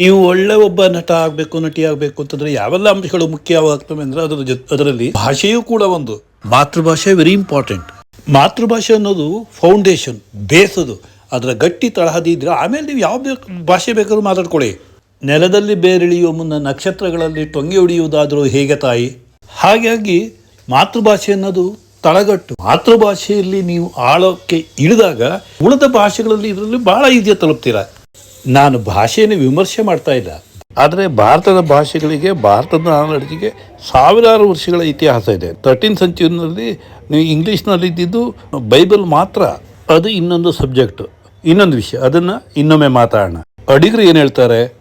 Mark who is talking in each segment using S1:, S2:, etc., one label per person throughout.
S1: ನೀವು ಒಳ್ಳೆ ಒಬ್ಬ ನಟ ಆಗಬೇಕು ನಟಿ ಆಗಬೇಕು ಅಂತಂದ್ರೆ ಯಾವೆಲ್ಲ ಅಂಶಗಳು ಮುಖ್ಯವಾಗ್ತವೆ ಅಂದ್ರೆ ಅದರ ಜೊತೆ ಅದರಲ್ಲಿ ಭಾಷೆಯೂ ಕೂಡ ಒಂದು. ಮಾತೃಭಾಷೆ ವೆರಿ ಇಂಪಾರ್ಟೆಂಟ್ ಮಾತೃಭಾಷೆ ಅನ್ನೋದು ಫೌಂಡೇಶನ್ ಬೇಸ್ ಅದು. ಅದರ ಗಟ್ಟಿ ತಳಹದಿ ಇದ್ರೆ ಆಮೇಲೆ ನೀವು ಯಾವ ಬೇಕು ಭಾಷೆ ಬೇಕಾದ್ರೂ ಮಾತಾಡ್ಕೊಳ್ಳಿ. ನೆಲದಲ್ಲಿ ಬೇರಿಳಿಯುವ ಮುನ್ನ ನಕ್ಷತ್ರಗಳಲ್ಲಿ ಟೊಂಗೆ ಹೊಡೆಯುವುದಾದರೂ ಹೇಗೆ ತಾಯಿ? ಹಾಗಾಗಿ ಮಾತೃಭಾಷೆ ಅನ್ನೋದು ತಳಗಟ್ಟು. ಮಾತೃಭಾಷೆಯಲ್ಲಿ ನೀವು ಆಳಕ್ಕೆ ಇಳಿದಾಗ ಉಳಿದ ಭಾಷೆಗಳಲ್ಲಿ ಇದರಲ್ಲಿ ಬಹಳ ಈಸಿಯಾಗಿ ತಲುಪ್ತೀರಾ. ನಾನು ಭಾಷೆಯನ್ನು ವಿಮರ್ಶೆ ಮಾಡ್ತಾ ಇಲ್ಲ. ಆದರೆ ಭಾರತದ ಭಾಷೆಗಳಿಗೆ, ಭಾರತದ ನಾಡಿಗೆ ಸಾವಿರಾರು ವರ್ಷಗಳ ಇತಿಹಾಸ ಇದೆ. ತರ್ಟೀನ್ ಸೆಂಚುರಿನಲ್ಲಿ ನೀವು ಇಂಗ್ಲೀಷ್ನಲ್ಲಿ ಇದ್ದಿದ್ದು ಬೈಬಲ್ ಮಾತ್ರ. ಅದು ಇನ್ನೊಂದು ಸಬ್ಜೆಕ್ಟು ಇನ್ನೊಂದು ವಿಷಯ. ಅದನ್ನು ಇನ್ನೊಮ್ಮೆ ಮಾತಾಡೋಣ. ಅಡಿಗರು ಏನು ಹೇಳ್ತಾರೆ?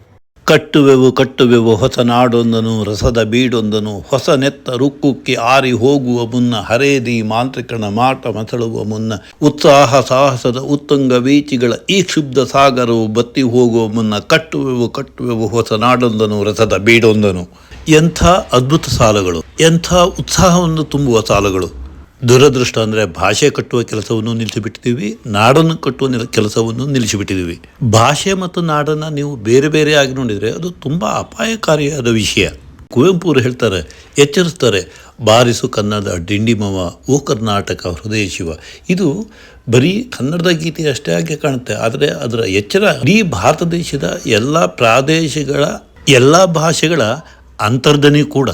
S1: ಕಟ್ಟುವೆವು ಕಟ್ಟುವೆವು, ಹೊಸ ನಾಡೊಂದನು, ರಸದ ಬೀಡೊಂದನು, ಹೊಸ ನೆತ್ತ ರುಕ್ಕುಕ್ಕಿ ಆರಿ ಹೋಗುವ ಮುನ್ನ, ಹರೇದಿ ಮಾಂತ್ರಿಕನ ಮಾಟ ಮಸಳುವ ಮುನ್ನ, ಉತ್ಸಾಹ ಸಾಹಸದ ಉತ್ತುಂಗ ಬೀಚಿಗಳ ಈ ಕ್ಷುಬ್ಧ ಸಾಗರವು ಬತ್ತಿ ಹೋಗುವ ಮುನ್ನ, ಕಟ್ಟುವೆವು ಕಟ್ಟುವೆವು, ಹೊಸ ನಾಡೊಂದನು, ರಸದ ಬೀಡೊಂದನು. ಎಂಥ ಅದ್ಭುತ ಸಾಲುಗಳು, ಎಂಥ ಉತ್ಸಾಹವನ್ನು ತುಂಬುವ ಸಾಲುಗಳು. ದುರದೃಷ್ಟ ಅಂದರೆ ಭಾಷೆ ಕಟ್ಟುವ ಕೆಲಸವನ್ನು ನಿಲ್ಲಿಸಿಬಿಟ್ಟಿದ್ದೀವಿ, ನಾಡನ್ನು ಕಟ್ಟುವ ಕೆಲಸವನ್ನು ನಿಲ್ಲಿಸಿಬಿಟ್ಟಿದ್ದೀವಿ. ಭಾಷೆ ಮತ್ತು ನಾಡನ್ನು ನೀವು ಬೇರೆ ಬೇರೆ ಆಗಿ ನೋಡಿದರೆ ಅದು ತುಂಬ ಅಪಾಯಕಾರಿಯಾದ ವಿಷಯ. ಕುವೆಂಪು ಅವರು ಹೇಳ್ತಾರೆ, ಎಚ್ಚರಿಸ್ತಾರೆ, ಬಾರಿಸು ಕನ್ನಡ ಡಿಂಡಿಮವ ಓ ಕರ್ನಾಟಕ, ಹೃದಯ ಶಿವ. ಇದು ಬರೀ ಕನ್ನಡದ ಗೀತೆ ಅಷ್ಟೇ ಆಗಿ ಕಾಣುತ್ತೆ, ಆದರೆ ಅದರ ಎಚ್ಚರ ಇಡೀ ಭಾರತ ದೇಶದ ಎಲ್ಲ ಪ್ರಾದೇಶಗಳ, ಎಲ್ಲ ಭಾಷೆಗಳ ಅಂತರ್ಧನಿ ಕೂಡ.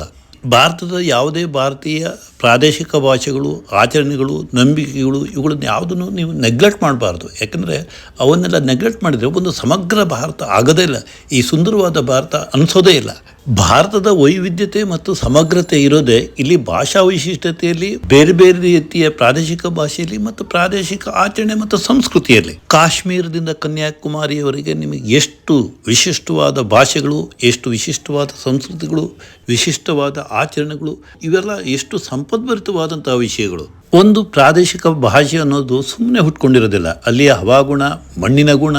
S1: ಭಾರತದ ಯಾವುದೇ ಭಾರತೀಯ ಪ್ರಾದೇಶಿಕ ಭಾಷೆಗಳು, ಆಚರಣೆಗಳು, ನಂಬಿಕೆಗಳು, ಇವುಗಳನ್ನು ಯಾವುದನ್ನು ನೀವು ನೆಗ್ಲೆಕ್ಟ್ ಮಾಡಬಾರ್ದು. ಯಾಕಂದರೆ ಅವನ್ನೆಲ್ಲ ನೆಗ್ಲೆಕ್ಟ್ ಮಾಡಿದರೆ ಒಂದು ಸಮಗ್ರ ಭಾರತ ಆಗೋದೇ ಇಲ್ಲ. ಈ ಸುಂದರವಾದ ಭಾರತ ಅನಿಸೋದೇ ಇಲ್ಲ. ಭಾರತದ ವೈವಿಧ್ಯತೆ ಮತ್ತು ಸಮಗ್ರತೆ ಇರೋದೇ ಇಲ್ಲಿ ಭಾಷಾ ವೈಶಿಷ್ಟ್ಯತೆಯಲ್ಲಿ, ಬೇರೆ ಬೇರೆ ರೀತಿಯ ಪ್ರಾದೇಶಿಕ ಭಾಷೆಯಲ್ಲಿ ಮತ್ತು ಪ್ರಾದೇಶಿಕ ಆಚರಣೆ ಮತ್ತು ಸಂಸ್ಕೃತಿಯಲ್ಲಿ. ಕಾಶ್ಮೀರದಿಂದ ಕನ್ಯಾಕುಮಾರಿಯವರೆಗೆ ನಿಮಗೆ ಎಷ್ಟು ವಿಶಿಷ್ಟವಾದ ಭಾಷೆಗಳು, ಎಷ್ಟು ವಿಶಿಷ್ಟವಾದ ಸಂಸ್ಕೃತಿಗಳು, ವಿಶಿಷ್ಟವಾದ ಆಚರಣೆಗಳು, ಇವೆಲ್ಲ ಎಷ್ಟು ಸಂಪದ್ಭರಿತವಾದಂತಹ ವಿಷಯಗಳು. ಒಂದು ಪ್ರಾದೇಶಿಕ ಭಾಷೆ ಅನ್ನೋದು ಸುಮ್ಮನೆ ಹುಟ್ಕೊಂಡಿರೋದಿಲ್ಲ. ಅಲ್ಲಿಯ ಹವಾಗುಣ, ಮಣ್ಣಿನ ಗುಣ,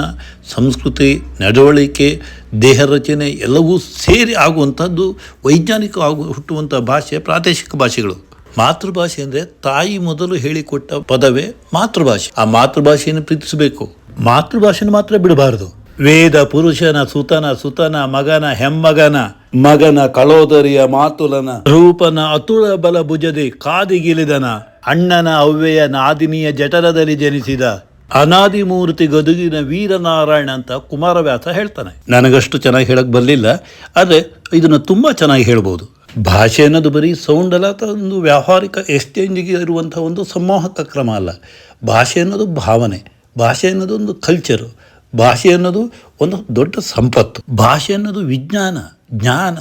S1: ಸಂಸ್ಕೃತಿ, ನಡವಳಿಕೆ, ದೇಹ ರಚನೆ ಎಲ್ಲವೂ ಸೇರಿ ಆಗುವಂಥದ್ದು ವೈಜ್ಞಾನಿಕ ಆಗು, ಹುಟ್ಟುವಂಥ ಭಾಷೆ, ಪ್ರಾದೇಶಿಕ ಭಾಷೆಗಳು. ಮಾತೃಭಾಷೆ ಅಂದರೆ ತಾಯಿ ಮೊದಲು ಹೇಳಿಕೊಟ್ಟ ಪದವೇ ಮಾತೃಭಾಷೆ. ಆ ಮಾತೃಭಾಷೆಯನ್ನು ಪ್ರೀತಿಸಬೇಕು. ಮಾತೃಭಾಷೆನ ಮಾತ್ರ ಬಿಡಬಾರದು. ವೇದ ಪುರುಷನ, ಸುತನ ಸುತನ, ಮಗನ, ಹೆಮ್ಮಗನ, ಮಗನ ಕಳೋದರಿಯ ಮಾತುಲನ, ರೂಪನ ಅತುಳ ಬಲ ಭುಜದಿ ಕಾದಿಗಿಲಿದನ ಅಣ್ಣನ ಅವ್ವೆಯ ನಾದಿನಿಯ ಜಠರದಲ್ಲಿ ಜನಿಸಿದ, ಅನಾದಿ ಮೂರ್ತಿ ಗದುಗಿನ ವೀರನಾರಾಯಣ ಅಂತ ಕುಮಾರವ್ಯಾಸ ಹೇಳ್ತಾನೆ. ನನಗಷ್ಟು ಚೆನ್ನಾಗಿ ಹೇಳಕ್ ಬರಲಿಲ್ಲ, ಆದರೆ ಇದನ್ನು ತುಂಬ ಚೆನ್ನಾಗಿ ಹೇಳ್ಬೋದು. ಭಾಷೆ ಅನ್ನೋದು ಬರೀ ಸೌಂಡ್ ಅಲ್ಲ ಒಂದು ವ್ಯಾವಹಾರಿಕ ಎಕ್ಸ್ಚೇಂಜಿಗೆ ಇರುವಂಥ ಒಂದು ಸಂಮೋಹಕ ಕ್ರಮ ಅಲ್ಲ. ಭಾಷೆ ಅನ್ನೋದು ಭಾವನೆ, ಭಾಷೆ ಅನ್ನೋದು ಒಂದು ಕಲ್ಚರು ಭಾಷೆ ಅನ್ನೋದು ಒಂದು ದೊಡ್ಡ ಸಂಪತ್ತು. ಭಾಷೆ ಅನ್ನೋದು ವಿಜ್ಞಾನ, ಜ್ಞಾನ,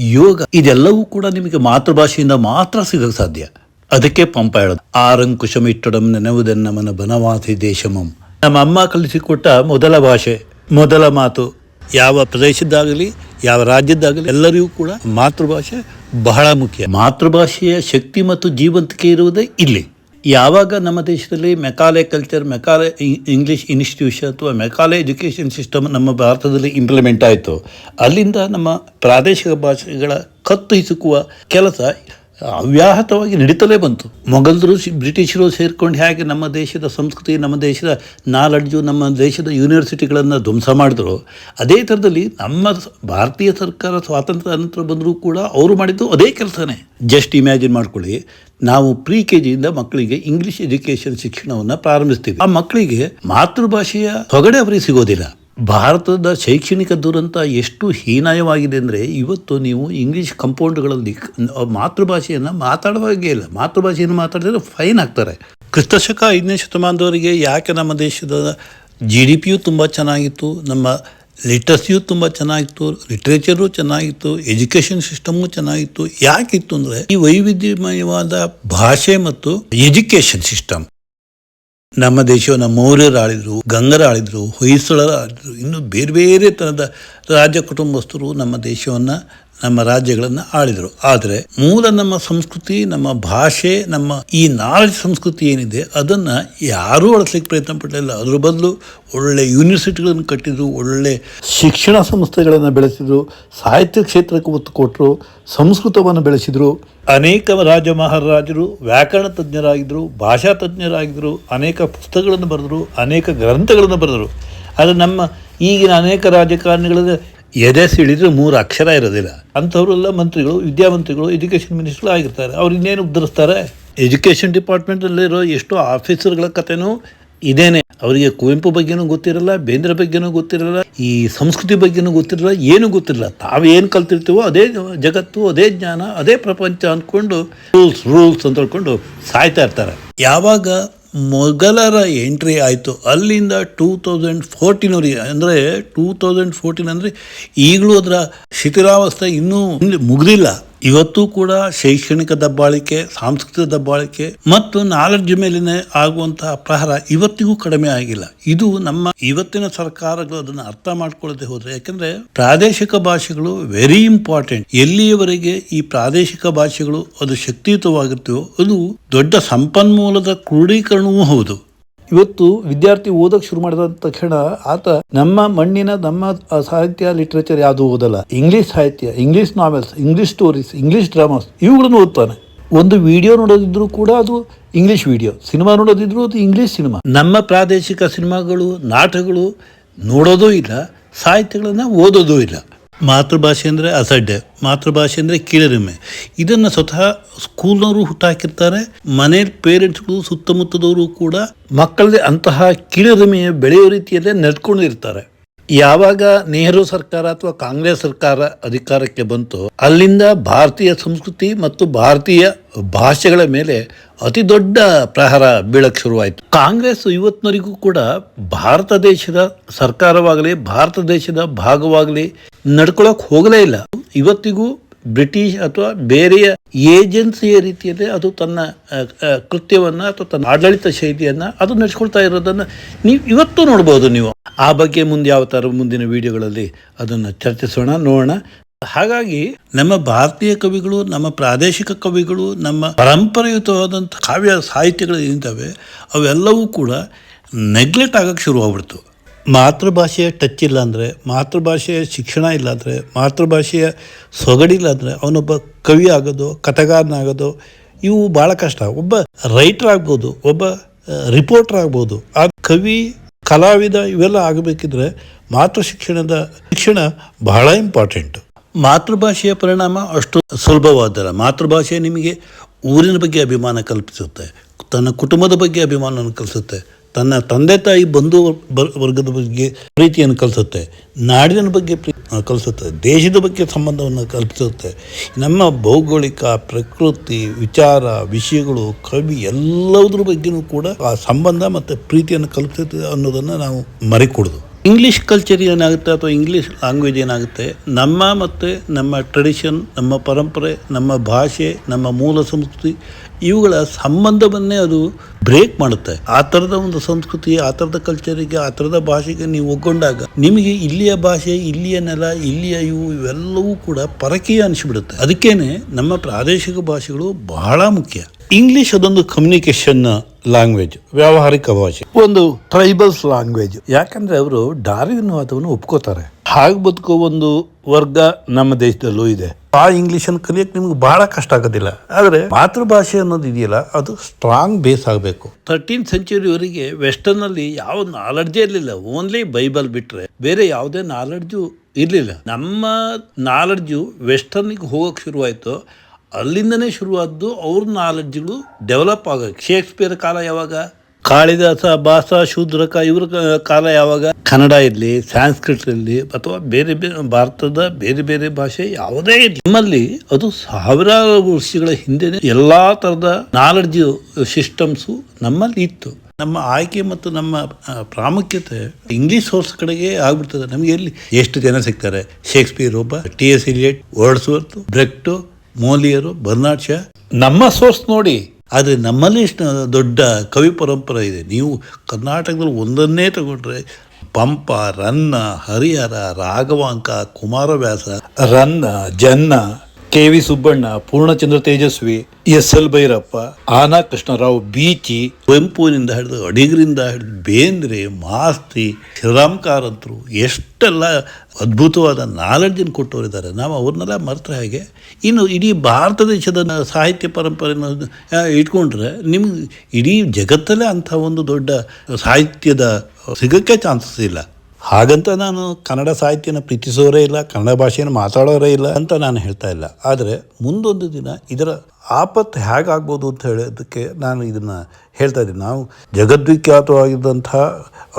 S1: ಯೋಗ, ಇದೆಲ್ಲವೂ ಕೂಡ ನಿಮಗೆ ಮಾತೃಭಾಷೆಯಿಂದ ಮಾತ್ರ ಸಿಗಕ್ಕೆ ಸಾಧ್ಯ. ಅದಕ್ಕೆ ಪಂಪ ಹೇಳೋದು. ಆರಂಕುಶಮಿಟ್ಟಡಂ ನೆನವುದೆನ್ನಮನ ಬನವಾಸಿ ದೇಶಮಂ. ನಮ್ಮ ಅಮ್ಮ ಕಲಿಸಿಕೊಟ್ಟ ಮೊದಲ ಭಾಷೆ, ಮೊದಲ ಮಾತು. ಯಾವ ಪ್ರದೇಶದ್ದಾಗಲಿ, ಯಾವ ರಾಜ್ಯದ್ದಾಗಲಿ ಎಲ್ಲರಿಗೂ ಕೂಡ ಮಾತೃಭಾಷೆ ಬಹಳ ಮುಖ್ಯ. ಮಾತೃಭಾಷೆಯ ಶಕ್ತಿ ಮತ್ತು ಜೀವಂತಿಕೆ ಇರುವುದೇ ಇಲ್ಲಿ. ಯಾವಾಗ ನಮ್ಮ ದೇಶದಲ್ಲಿ Macaulay culture Macaulay English institution ಅಥವಾ ಮೆಕಾಲೆ ಎಜುಕೇಷನ್ ಸಿಸ್ಟಮ್ ನಮ್ಮ ಭಾರತದಲ್ಲಿ ಇಂಪ್ಲಿಮೆಂಟ್ ಆಯಿತು, ಅಲ್ಲಿಂದ ನಮ್ಮ ಪ್ರಾದೇಶಿಕ ಭಾಷೆಗಳ ಕತ್ತು ಹಿಸುಕುವ ಕೆಲಸ ಅವ್ಯಾಹತವಾಗಿ ನಡೀತಲೇ ಬಂತು. ಮೊಘಲರು ಬ್ರಿಟಿಷರು ಸೇರಿಕೊಂಡು ಹೇಗೆ ನಮ್ಮ ದೇಶದ ಸಂಸ್ಕೃತಿ, ನಮ್ಮ ದೇಶದ ನಾಲೆಡ್ಜು, ನಮ್ಮ ದೇಶದ ಯೂನಿವರ್ಸಿಟಿಗಳನ್ನು ಧ್ವಂಸ ಮಾಡಿದ್ರು, ಅದೇ ಥರದಲ್ಲಿ ನಮ್ಮ ಭಾರತೀಯ ಸರ್ಕಾರ ಸ್ವಾತಂತ್ರ್ಯ ನಂತರ ಬಂದರೂ ಕೂಡ ಅವರು ಮಾಡಿದ್ದು ಅದೇ ಕೆಲಸನೇ. ಜಸ್ಟ್ ಇಮ್ಯಾಜಿನ್ ಮಾಡ್ಕೊಳ್ಳಿ, ನಾವು ಪ್ರಿ ಕೆ ಜಿಯಿಂದ ಮಕ್ಕಳಿಗೆ ಇಂಗ್ಲಿಷ್ ಎಜುಕೇಷನ್ ಶಿಕ್ಷಣವನ್ನು ಪ್ರಾರಂಭಿಸ್ತೀವಿ. ಆ ಮಕ್ಕಳಿಗೆ ಮಾತೃಭಾಷೆಯ ಹೊಗಡೆ ಅವರಿಗೆ ಸಿಗೋದಿಲ್ಲ. ಭಾರತದ ಶೈಕ್ಷಣಿಕ ದುರಂತ ಎಷ್ಟು ಹೀನಾಯವಾಗಿದೆ ಅಂದರೆ ಇವತ್ತು ನೀವು ಇಂಗ್ಲೀಷ್ ಕಂಪೌಂಡ್ಗಳಲ್ಲಿ ಮಾತೃಭಾಷೆಯನ್ನು ಮಾತಾಡುವಾಗೆ ಇಲ್ಲ. ಮಾತೃಭಾಷೆಯನ್ನು ಮಾತಾಡಿದ್ರೆ ಫೈನ್ ಆಗ್ತಾರೆ. ಕ್ರಿಸ್ತಶಕ ಐದನೇ ಶತಮಾನದವರಿಗೆ ಯಾಕೆ ನಮ್ಮ ದೇಶದ ಜಿ ಡಿ ಪಿಯು ತುಂಬ ಚೆನ್ನಾಗಿತ್ತು, ನಮ್ಮ ಲಿಟ್ರಸಿಯು ತುಂಬ ಚೆನ್ನಾಗಿತ್ತು ಲಿಟ್ರೇಚರು ಚೆನ್ನಾಗಿತ್ತು ಎಜುಕೇಷನ್ ಸಿಸ್ಟಮು ಚೆನ್ನಾಗಿತ್ತು, ಯಾಕಿತ್ತು ಅಂದರೆ ಈ ವೈವಿಧ್ಯಮಯವಾದ ಭಾಷೆ ಮತ್ತು ಎಜುಕೇಷನ್ ಸಿಸ್ಟಮ್ ನಮ್ಮ ದೇಶವನ್ನು ಮೌರ್ಯರು ಆಳಿದ್ರು ಗಂಗರ ಆಳಿದ್ರು ಹೊಯ್ಸಳರು ಆಳಿದರು, ಇನ್ನು ಬೇರೆ ಬೇರೆ ಥರದ ರಾಜ ಕುಟುಂಬಸ್ಥರು ನಮ್ಮ ದೇಶವನ್ನು ನಮ್ಮ ರಾಜ್ಯಗಳನ್ನು ಆಳಿದರು. ಆದರೆ ಮೂಲ ನಮ್ಮ ಸಂಸ್ಕೃತಿ, ನಮ್ಮ ಭಾಷೆ, ನಮ್ಮ ಈ ನಾಲೆಜ್ ಸಂಸ್ಕೃತಿ ಏನಿದೆ, ಅದನ್ನು ಯಾರೂ ಅಳಿಸ್ಲಿಕ್ಕೆ ಪ್ರಯತ್ನ ಪಡಲಿಲ್ಲ. ಅದ್ರ ಬದಲು ಒಳ್ಳೆ ಯೂನಿವರ್ಸಿಟಿಗಳನ್ನು ಕಟ್ಟಿದ್ರು, ಒಳ್ಳೆ ಶಿಕ್ಷಣ ಸಂಸ್ಥೆಗಳನ್ನು ಬೆಳೆಸಿದ್ರು, ಸಾಹಿತ್ಯ ಕ್ಷೇತ್ರಕ್ಕೆ ಒತ್ತು ಕೊಟ್ಟರು ಸಂಸ್ಕೃತವನ್ನು ಬೆಳೆಸಿದರು. ಅನೇಕ ರಾಜ ಮಹಾರಾಜರು, ವ್ಯಾಕರಣ ತಜ್ಞರಾಗಿದ್ದರು ಭಾಷಾ ತಜ್ಞರಾಗಿದ್ದರು ಅನೇಕ ಪುಸ್ತಕಗಳನ್ನು ಬರೆದರು, ಅನೇಕ ಗ್ರಂಥಗಳನ್ನು ಬರೆದರು. ಆದರೆ ನಮ್ಮ ಈಗಿನ ಅನೇಕ ರಾಜಕಾರಣಿಗಳ ಎದೆ ಸಿಳಿದ್ರೆ ಮೂರು ಅಕ್ಷರ ಇರೋದಿಲ್ಲ. ಅಂಥವರೆಲ್ಲ ಮಂತ್ರಿಗಳು ವಿದ್ಯಾಮಂತ್ರಿಗಳು ಎಜುಕೇಷನ್ ಮಿನಿಸ್ಟರ್ ಆಗಿರ್ತಾರೆ. ಅವ್ರು ಇನ್ನೇನು ಉದ್ಧರಿಸ್ತಾರೆ? ಎಜುಕೇಷನ್ ಡಿಪಾರ್ಟ್ಮೆಂಟಲ್ಲಿರೋ ಎಷ್ಟೋ ಆಫೀಸರ್ಗಳ ಕಥೆನೂ ಇದೇನೆ. ಅವರಿಗೆ ಕುವೆಂಪು ಬಗ್ಗೆನೂ ಗೊತ್ತಿರಲ್ಲ, ಬೇಂದ್ರ ಬಗ್ಗೆನೂ ಗೊತ್ತಿರಲ್ಲ, ಈ ಸಂಸ್ಕೃತಿ ಬಗ್ಗೆನೂ ಗೊತ್ತಿರಲ್ಲ, ಏನೂ ಗೊತ್ತಿರಲ್ಲ. ತಾವೇನು ಕಲ್ತಿರ್ತೀವೋ ಅದೇ ಜಗತ್ತು, ಅದೇ ಜ್ಞಾನ, ಅದೇ ಪ್ರಪಂಚ ಅಂದ್ಕೊಂಡು ರೂಲ್ಸ್ ರೂಲ್ಸ್ ಅಂತ ಹೇಳ್ಕೊಂಡು ಸಾಯ್ತಾ ಇರ್ತಾರೆ. ಯಾವಾಗ ಮೊಘಲರ ಎಂಟ್ರಿ ಆಯಿತು. ಅಲ್ಲಿಂದ ಟೂ ತೌಸಂಡ್ ಫೋರ್ಟೀನ್ವರೆಗೆ ಅಂದರೆ ಟೂ ತೌಸಂಡ್ ಫೋರ್ಟೀನ್ ಅಂದರೆ ಈಗಲೂ ಅದರ ಶಿಥಿಲಾವಸ್ಥೆ ಇನ್ನೂ ಮುಗಿದಿಲ್ಲ. ಇವತ್ತು ಕೂಡ ಶೈಕ್ಷಣಿಕ ದಬ್ಬಾಳಿಕೆ, ಸಾಂಸ್ಕೃತಿಕ ದಬ್ಬಾಳಿಕೆ ಮತ್ತು ನಾಲೆಡ್ಜ್ ಮೇಲಿನ ಆಗುವಂತಹ ಪ್ರಹಾರ ಇವತ್ತಿಗೂ ಕಡಿಮೆ ಆಗಿಲ್ಲ. ಇದು ನಮ್ಮ ಇವತ್ತಿನ ಸರ್ಕಾರಗಳು ಅದನ್ನು ಅರ್ಥ ಮಾಡ್ಕೊಳ್ಳದೆ ಹೋದ್ರೆ, ಯಾಕಂದ್ರೆ ಪ್ರಾದೇಶಿಕ ಭಾಷೆಗಳು ವೆರಿ ಇಂಪಾರ್ಟೆಂಟ್ ಎಲ್ಲಿಯವರೆಗೆ ಈ ಪ್ರಾದೇಶಿಕ ಭಾಷೆಗಳು ಅದು ಶಕ್ತಿಯುತವಾಗುತ್ತೋ ಅದು ದೊಡ್ಡ ಸಂಪನ್ಮೂಲದ ಕ್ರೋಢೀಕರಣವೂ ಹೌದು. ಇವತ್ತು ವಿದ್ಯಾರ್ಥಿ ಓದಕ್ಕೆ ಶುರು ಮಾಡಿದ ತಕ್ಷಣ ಆತ ನಮ್ಮ ಮಣ್ಣಿನ, ನಮ್ಮ ಸಾಹಿತ್ಯ ಲಿಟ್ರೇಚರ್ ಯಾವುದು ಓದಲ್ಲ. ಇಂಗ್ಲಿಷ್ ಸಾಹಿತ್ಯ English novels English stories English dramas ಇವುಗಳನ್ನು ಓದ್ತಾನೆ. ಒಂದು ವಿಡಿಯೋ ನೋಡೋದಿದ್ರು ಕೂಡ ಅದು ಇಂಗ್ಲಿಷ್ ವಿಡಿಯೋ ಸಿನಿಮಾ ನೋಡೋದಿದ್ರು ಅದು ಇಂಗ್ಲಿಷ್ ಸಿನಿಮಾ. ನಮ್ಮ ಪ್ರಾದೇಶಿಕ ಸಿನಿಮಾಗಳು, ನಾಟಕಗಳು ನೋಡೋದೂ ಇಲ್ಲ, ಸಾಹಿತ್ಯಗಳನ್ನು ಓದೋದೂ ಇಲ್ಲ. ಮಾತೃಭಾಷೆ ಅಂದರೆ ಅಸಡ್ಡೆ, ಮಾತೃಭಾಷೆ ಅಂದರೆ ಕೀಳರಿಮೆ. ಇದನ್ನು ಸ್ವತಃ ಸ್ಕೂಲ್ನವರು ಹುಟ್ಟಾಕಿರ್ತಾರೆ, ಮನೆ ಪೇರೆಂಟ್ಸ್ಗಳು ಸುತ್ತಮುತ್ತದವರು ಕೂಡ ಮಕ್ಕಳಲ್ಲಿ ಅಂತಹ ಕೀಳರಿಮೆಯ ಬೆಳೆಯೋ ರೀತಿಯಲ್ಲೇ ನಡ್ಕೊಂಡಿರ್ತಾರೆ ಯಾವಾಗ ನೆಹರು ಸರ್ಕಾರ ಅಥವಾ ಕಾಂಗ್ರೆಸ್ ಸರ್ಕಾರ ಅಧಿಕಾರಕ್ಕೆ ಬಂತು, ಅಲ್ಲಿಂದ ಭಾರತೀಯ ಸಂಸ್ಕೃತಿ ಮತ್ತು ಭಾರತೀಯ ಭಾಷೆಗಳ ಮೇಲೆ ಅತಿ ದೊಡ್ಡ ಪ್ರಹಾರ ಬೀಳಕ್ಕೆ ಶುರುವಾಯಿತು. ಕಾಂಗ್ರೆಸ್ ಇವತ್ತಿನವರೆಗೂ ಕೂಡ ಭಾರತ ದೇಶದ ಸರ್ಕಾರವಾಗಲಿ, ಭಾರತ ದೇಶದ ಭಾಗವಾಗಲಿ ನಡ್ಕೊಳಕ್ ಹೋಗಲೇ ಇಲ್ಲ. ಇವತ್ತಿಗೂ ಬ್ರಿಟಿಷ್ ಅಥವಾ ಬೇರೆಯ ಏಜೆನ್ಸಿಯ ರೀತಿಯಲ್ಲಿ ಅದು ತನ್ನ ಕೃತ್ಯವನ್ನು ಅಥವಾ ತನ್ನ ಆಡಳಿತ ಶೈಲಿಯನ್ನು ಅದು ನಡೆಸ್ಕೊಳ್ತಾ ಇರೋದನ್ನು ನೀವು ಇವತ್ತು ನೋಡ್ಬೋದು ನೀವು. ಆ ಬಗ್ಗೆ ಮುಂದೆ ಯಾವ ಥರ ಮುಂದಿನ ವಿಡಿಯೋಗಳಲ್ಲಿ ಅದನ್ನು ಚರ್ಚಿಸೋಣ, ನೋಡೋಣ. ಹಾಗಾಗಿ ನಮ್ಮ ಭಾರತೀಯ ಕವಿಗಳು, ನಮ್ಮ ಪ್ರಾದೇಶಿಕ ಕವಿಗಳು, ನಮ್ಮ ಪರಂಪರೆಯುತವಾದಂಥ ಕಾವ್ಯ ಸಾಹಿತ್ಯಗಳು ಏನಿದ್ದಾವೆ, ಅವೆಲ್ಲವೂ ಕೂಡ ನೆಗ್ಲೆಕ್ಟ್ ಆಗೋಕ್ಕೆ ಶುರುವಾಗ್ಬಿಡ್ತು. ಮಾತೃಭಾಷೆಯ ಟಚ್ ಇಲ್ಲ ಅಂದರೆ, ಮಾತೃಭಾಷೆಯ ಶಿಕ್ಷಣ ಇಲ್ಲಾಂದರೆ ಮಾತೃಭಾಷೆಯ ಸೊಗಡಿಲ್ಲ ಅಂದರೆ, ಅವನೊಬ್ಬ ಕವಿ ಆಗೋದು ಕಥೆಗಾರನಾಗೋದು ಇವು ಭಾಳ ಕಷ್ಟ. ಒಬ್ಬ ರೈಟರ್ ಆಗ್ಬೋದು, ಒಬ್ಬ ರಿಪೋರ್ಟರ್ ಆಗ್ಬೋದು, ಆ ಕವಿ, ಕಲಾವಿದ ಇವೆಲ್ಲ ಆಗಬೇಕಿದ್ರೆ ಮಾತೃ ಶಿಕ್ಷಣದ ಶಿಕ್ಷಣ ಬಹಳ ಇಂಪಾರ್ಟೆಂಟ್. ಮಾತೃಭಾಷೆಯ ಪರಿಣಾಮ ಅಷ್ಟು ಸುಲಭವಾದಲ್ಲ. ಮಾತೃಭಾಷೆ ನಿಮಗೆ ಊರಿನ ಬಗ್ಗೆ ಅಭಿಮಾನ ಕಲ್ಪಿಸುತ್ತೆ, ತನ್ನ ಕುಟುಂಬದ ಬಗ್ಗೆ ಅಭಿಮಾನವನ್ನು ಕಲಿಸುತ್ತೆ ತನ್ನ ತಂದೆ ತಾಯಿ ಬಂಧು ವರ್ಗದ ಬಗ್ಗೆ ಪ್ರೀತಿಯನ್ನು ಕಲಿಸುತ್ತೆ. ನಾಡಿನ ಬಗ್ಗೆ ಪ್ರೀ ಕಲಿಸುತ್ತೆ. ದೇಶದ ಬಗ್ಗೆ ಸಂಬಂಧವನ್ನು ಕಲ್ಪಿಸುತ್ತೆ. ನಮ್ಮ ಭೌಗೋಳಿಕ, ಪ್ರಕೃತಿ, ವಿಚಾರ, ವಿಷಯಗಳು, ಕವಿ ಎಲ್ಲದರ ಬಗ್ಗೆನೂ ಕೂಡ ಆ ಸಂಬಂಧ ಮತ್ತು ಪ್ರೀತಿಯನ್ನು ಕಲ್ಪಿಸುತ್ತೆ ಅನ್ನೋದನ್ನು ನಾವು ಮರೆಕೊಡೋದು. ಇಂಗ್ಲೀಷ್ ಕಲ್ಚರ್ ಏನಾಗುತ್ತೆ ಅಥವಾ ಇಂಗ್ಲೀಷ್ ಲ್ಯಾಂಗ್ವೇಜ್ ಏನಾಗುತ್ತೆ? ನಮ್ಮ ಮತ್ತು ನಮ್ಮ ಟ್ರೆಡಿಷನ್ ನಮ್ಮ ಪರಂಪರೆ, ನಮ್ಮ ಭಾಷೆ, ನಮ್ಮ ಮೂಲ ಸಂಸ್ಕೃತಿ, ಇವುಗಳ ಸಂಬಂಧವನ್ನೇ ಅದು ಬ್ರೇಕ್ ಮಾಡುತ್ತೆ. ಆ ಥರದ ಒಂದು ಸಂಸ್ಕೃತಿ, ಆ ಥರದ ಕಲ್ಚರಿಗೆ ಆ ಥರದ ಭಾಷೆಗೆ ನೀವು ಒಗ್ಗೊಂಡಾಗ ನಿಮಗೆ ಇಲ್ಲಿಯ ಭಾಷೆ, ಇಲ್ಲಿಯ ನೆಲ, ಇಲ್ಲಿಯ ಇವು ಇವೆಲ್ಲವೂ ಕೂಡ ಪರಕೀಯ ಅನಿಸ್ಬಿಡುತ್ತೆ. ಅದಕ್ಕೇನೆ ನಮ್ಮ ಪ್ರಾದೇಶಿಕ ಭಾಷೆಗಳು ಬಹಳ ಮುಖ್ಯ. ಇಂಗ್ಲಿಷ್ ಅದೊಂದು ಕಮ್ಯುನಿಕೇಶನ್ ಲ್ಯಾಂಗ್ವೇಜ್ ವ್ಯಾವಹಾರಿಕ ಭಾಷೆ. ಒಂದು ಟ್ರೈಬಲ್ಸ್ ಲ್ಯಾಂಗ್ವೇಜ್ ಯಾಕಂದ್ರೆ ಅವರು ಡಾರ್ವಿನ್ವಾದವನ್ನು ಒಪ್ಕೋತಾರೆ. ಹಾಗೆ ಬದುಕೋ ಒಂದು ವರ್ಗ ನಮ್ಮ ದೇಶದಲ್ಲೂ ಇದೆ. ಆ ಇಂಗ್ಲಿಷ್ ಅನ್ನು ಕಲಿಯಕ್ಕೆ ನಿಮ್ಗೆ ಬಹಳ ಕಷ್ಟ ಆಗೋದಿಲ್ಲ. ಆದರೆ ಮಾತೃಭಾಷೆ ಅನ್ನೋದು ಇದೆಯಲ್ಲ, ಅದು ಸ್ಟ್ರಾಂಗ್ ಬೇಸ್ ಆಗಬೇಕು. ತರ್ಟೀನ್ ಸೆಂಚುರಿವರೆಗೆ ವೆಸ್ಟರ್ನ್ ಅಲ್ಲಿ ಯಾವ ನಾಲೆಡ್ಜೇ ಇರಲಿಲ್ಲ. ಓನ್ಲಿ ಬೈಬಲ್ ಬಿಟ್ರೆ ಬೇರೆ ಯಾವುದೇ ನಾಲೆಡ್ಜು ಇರಲಿಲ್ಲ. ನಮ್ಮ ನಾಲೆಡ್ಜು ವೆಸ್ಟರ್ನಿಗೆ ಹೋಗೋಕೆ ಶುರುವಾಯಿತು. ಅಲ್ಲಿಂದನೇ ಶುರುವಾದ್ದು ಅವ್ರ ನಾಲೆಡ್ಜ್ಗಳು ಡೆವಲಪ್ ಆಗೋಕ್ಕೆ ಶೇಕ್ಸ್ಪಿಯರ್ ಕಾಲ ಯಾವಾಗ? ಕಾಳಿದಾಸ ಭಾಸ ಶೂದ್ರಕ ಇವ್ರ ಕಾಲ ಯಾವಾಗ? ಕನ್ನಡ ಇರಲಿ ಸ್ಯಾನ್ಸ್ಕ್ರಿಟ್ ಇರಲಿ, ಅಥವಾ ಬೇರೆ ಬೇರೆ ಭಾರತದ ಬೇರೆ ಬೇರೆ ಭಾಷೆ ಯಾವುದೇ ಇರಲಿ. ನಮ್ಮಲ್ಲಿ ಅದು ಸಾವಿರಾರು ವರ್ಷಗಳ ಹಿಂದೆ ಎಲ್ಲಾ ತರದ ನಾಲೆಡ್ಜ್ ಸಿಸ್ಟಮ್ಸು ನಮ್ಮಲ್ಲಿ ಇತ್ತು. ನಮ್ಮ ಆಯ್ಕೆ ಮತ್ತು ನಮ್ಮ ಪ್ರಾಮುಖ್ಯತೆ ಇಂಗ್ಲಿಷ್ ಸೋರ್ಸ್ ಕಡೆಗೆ ಆಗ್ಬಿಡ್ತದೆ. ನಮಗೆ ಎಲ್ಲಿ ಎಷ್ಟು ಜನ ಸಿಗ್ತಾರೆ? ಶೇಕ್ಸ್ಪಿಯರ್ ಒಬ್ಬ T S Eliot Wordsworth Brecht Moliere Bernard Shaw ನಮ್ಮ ಸೋರ್ಸ್ ನೋಡಿ. ಆದರೆ ನಮ್ಮಲ್ಲಿ ಇಷ್ಟು ದೊಡ್ಡ ಕವಿ ಪರಂಪರೆ ಇದೆ. ನೀವು ಕರ್ನಾಟಕದಲ್ಲಿ ಒಂದನ್ನೇ ತಗೊಂಡ್ರೆ Pampa Ranna Harihara Raghavanka Kumaravyasa Ranna Janna K V Subbanna, Purnachandra Tejaswi, S L Bhyrappa, ಆನಾ ಕೃಷ್ಣರಾವ್ ಬೀಚಿ ಕುವೆಂಪುವಿನಿಂದ ಹಿಡಿದು ಅಡಿಗರಿಂದ ಹಿಡಿದು ಬೇಂದ್ರೆ, ಮಾಸ್ತಿ ಶ್ರೀರಾಮ್ ಕಾರಂತರು ಎಷ್ಟೆಲ್ಲ ಅದ್ಭುತವಾದ ನಾಲೆಡ್ಜನ್ನು ಕೊಟ್ಟವರಿದ್ದಾರೆ. ನಾವು ಅವ್ರನ್ನೆಲ್ಲ ಮರೆತರೆ ಹಾಗೆ? ಇನ್ನು ಇಡೀ ಭಾರತ ದೇಶದ ಸಾಹಿತ್ಯ ಪರಂಪರೆಯನ್ನು ಇಟ್ಕೊಂಡ್ರೆ ನಿಮ್ಗೆ ಇಡೀ ಜಗತ್ತಲ್ಲೇ ಅಂಥ ಒಂದು ದೊಡ್ಡ ಸಾಹಿತ್ಯದ ಸಿಗೋಕ್ಕೆ ಚಾನ್ಸಸ್ ಇಲ್ಲ. ಹಾಗಂತ ನಾನು ಕನ್ನಡ ಸಾಹಿತ್ಯನ ಪ್ರೀತಿಸೋರೇ ಇಲ್ಲ, ಕನ್ನಡ ಭಾಷೆಯನ್ನು ಮಾತಾಡೋರೇ ಇಲ್ಲ ಅಂತ ನಾನು ಹೇಳ್ತಾ ಇಲ್ಲ. ಆದರೆ ಮುಂದೊಂದು ದಿನ ಇದರ ಆಪತ್ತು ಹೇಗಾಗ್ಬೋದು ಅಂತ ಹೇಳೋದಕ್ಕೆ ನಾನು ಇದನ್ನು ಹೇಳ್ತಾ ಇದ್ದೀನಿ. ನಾವು ಜಗದ್ವಿಖ್ಯಾತವಾಗಿದ್ದಂಥ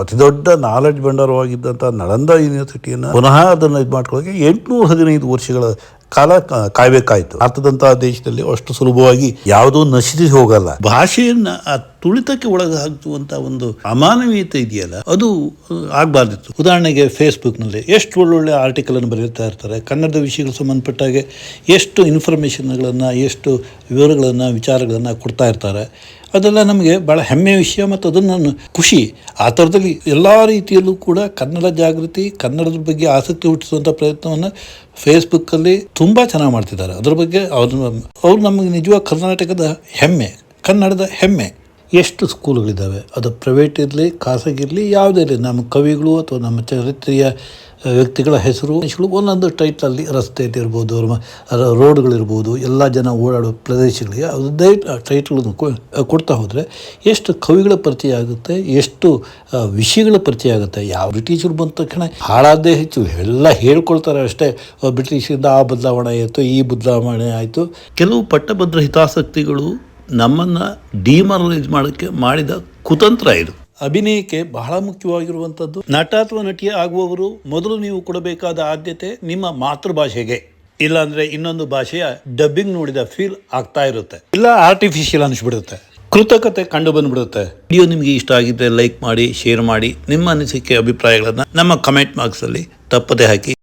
S1: ಅತಿ ದೊಡ್ಡ ನಾಲೆಡ್ಜ್ ಭಂಡಾರವಾಗಿದ್ದಂಥ ನಳಂದ ಯೂನಿವರ್ಸಿಟಿಯನ್ನು ಪುನಃ ಅದನ್ನು ಇದು ಮಾಡ್ಕೊಳ್ಳೋಕೆ ಎಂಟುನೂರ ಹದಿನೈದು ವರ್ಷಗಳ ಕಾಲ ಕಾಯ್ಬೇಕಾಯ್ತು. ಭಾರತದಂತಹ ದೇಶದಲ್ಲಿ ಅಷ್ಟು ಸುಲಭವಾಗಿ ಯಾವುದೂ ನಶಿಸಿ ಹೋಗಲ್ಲ. ಭಾಷೆಯನ್ನ, ಆ, ತುಳಿತಕ್ಕೆ ಒಳಗಾಗುವಂತ ಒಂದು ಅಮಾನವೀಯತೆ ಇದೆಯಲ್ಲ, ಅದು ಆಗಬಾರ್ದಿತ್ತು. ಉದಾಹರಣೆಗೆ ಫೇಸ್ಬುಕ್ನಲ್ಲಿ ಎಷ್ಟು ಒಳ್ಳೊಳ್ಳೆ ಆರ್ಟಿಕಲ್ ಅನ್ನು ಬರೀತಾ ಇರ್ತಾರೆ, ಕನ್ನಡದ ವಿಷಯಗಳು ಸಂಬಂಧಪಟ್ಟಾಗೆ ಎಷ್ಟು ಇನ್ಫಾರ್ಮೇಷನ್ಗಳನ್ನು ಎಷ್ಟು ವಿವರಗಳನ್ನು, ವಿಚಾರಗಳನ್ನು ಕೊಡ್ತಾ ಇರ್ತಾರೆ ಅದೆಲ್ಲ ನಮಗೆ ಭಾಳ ಹೆಮ್ಮೆಯ ವಿಷಯ ಮತ್ತು ಅದನ್ನು ನಾನು ಖುಷಿ, ಆ ಥರದಲ್ಲಿ ಎಲ್ಲ ರೀತಿಯಲ್ಲೂ ಕೂಡ ಕನ್ನಡ ಜಾಗೃತಿ, ಕನ್ನಡದ ಬಗ್ಗೆ ಆಸಕ್ತಿ ಹುಟ್ಟಿಸುವಂಥ ಪ್ರಯತ್ನವನ್ನು ಫೇಸ್ಬುಕ್ಕಲ್ಲಿ ತುಂಬ ಚೆನ್ನಾಗಿ ಮಾಡ್ತಿದ್ದಾರೆ. ಅದ್ರ ಬಗ್ಗೆ ಅವ್ರ ಅವ್ರು ನಮಗೆ ನಿಜವಾಗ ಕರ್ನಾಟಕದ ಹೆಮ್ಮೆ, ಕನ್ನಡದ ಹೆಮ್ಮೆ. ಎಷ್ಟು ಸ್ಕೂಲ್ಗಳಿದ್ದಾವೆ? ಅದು ಪ್ರೈವೇಟ್ ಇರಲಿ, ಖಾಸಗಿ ಇರಲಿ, ಯಾವುದೇ ಇರಲಿ, ನಮ್ಮ ಕವಿಗಳು ಅಥವಾ ನಮ್ಮ ಚರಿತ್ರೆಯ ವ್ಯಕ್ತಿಗಳ ಹೆಸರು ಒಂದೊಂದು ಟೈಟ್ಲಲ್ಲಿ ರಸ್ತೆ ಇರ್ಬೋದು, ಮ- ರ- ರೋಡ್ಗಳಿರ್ಬೋದು ಎಲ್ಲ ಜನ ಓಡಾಡೋ ಪ್ರದೇಶಗಳಿಗೆ ಅದೇ ಟೈಟ್ಗಳನ್ನು ಕೊಡ್ತಾ ಹೋದರೆ ಎಷ್ಟು ಕವಿಗಳ ಪರಿಚಯ ಆಗುತ್ತೆ, ಎಷ್ಟು ವಿಷಯಗಳ ಪರಿಚಯ ಆಗುತ್ತೆ. ಯಾವ ಬ್ರಿಟಿಷರು ಬಂದ ತಕ್ಷಣ ಹಾಳಾದೇ ಹೆಚ್ಚು ಎಲ್ಲ ಹೇಳ್ಕೊಳ್ತಾರೆ ಅಷ್ಟೇ. ಬ್ರಿಟಿಷರಿಂದ ಆ ಬದಲಾವಣೆ ಆಯಿತು, ಈ ಬದಲಾವಣೆ ಆಯಿತು. ಕೆಲವು ಪಟ್ಟಭದ್ರ ಹಿತಾಸಕ್ತಿಗಳು ನಮ್ಮನ್ನು ಡಿಮಾರಲೈಸ್ ಮಾಡೋಕ್ಕೆ ಮಾಡಿದ ಕುತಂತ್ರ ಇದು. ಅಭಿನಯಕ್ಕೆ ಬಹಳ ಮುಖ್ಯವಾಗಿರುವಂಥದ್ದು, ನಟ ಅಥವಾ ನಟಿ ಆಗುವವರು ಮೊದಲು ನೀವು ಕೊಡಬೇಕಾದ ಆದ್ಯತೆ ನಿಮ್ಮ ಮಾತೃಭಾಷೆಗೆ. ಇಲ್ಲಾಂದ್ರೆ ಇನ್ನೊಂದು ಭಾಷೆಯ ಡಬ್ಬಿಂಗ್ ನೋಡಿದ ಫೀಲ್ ಆಗ್ತಾ ಇರುತ್ತೆ. ಇಲ್ಲ ಆರ್ಟಿಫಿಷಿಯಲ್ ಅನಿಸ್ಬಿಡುತ್ತೆ. ಕೃತಕತೆ ಕಂಡು ಬಂದ್ಬಿಡುತ್ತೆ. ವಿಡಿಯೋ ನಿಮಗೆ ಇಷ್ಟ ಆಗಿದ್ದರೆ ಲೈಕ್ ಮಾಡಿ ಶೇರ್ ಮಾಡಿ, ನಿಮ್ಮ ಅನಿಸಿಕೆ, ಅಭಿಪ್ರಾಯಗಳನ್ನು ನಮ್ಮ ಕಮೆಂಟ್ ಬಾಕ್ಸಲ್ಲಿ ತಪ್ಪದೆ ಹಾಕಿ.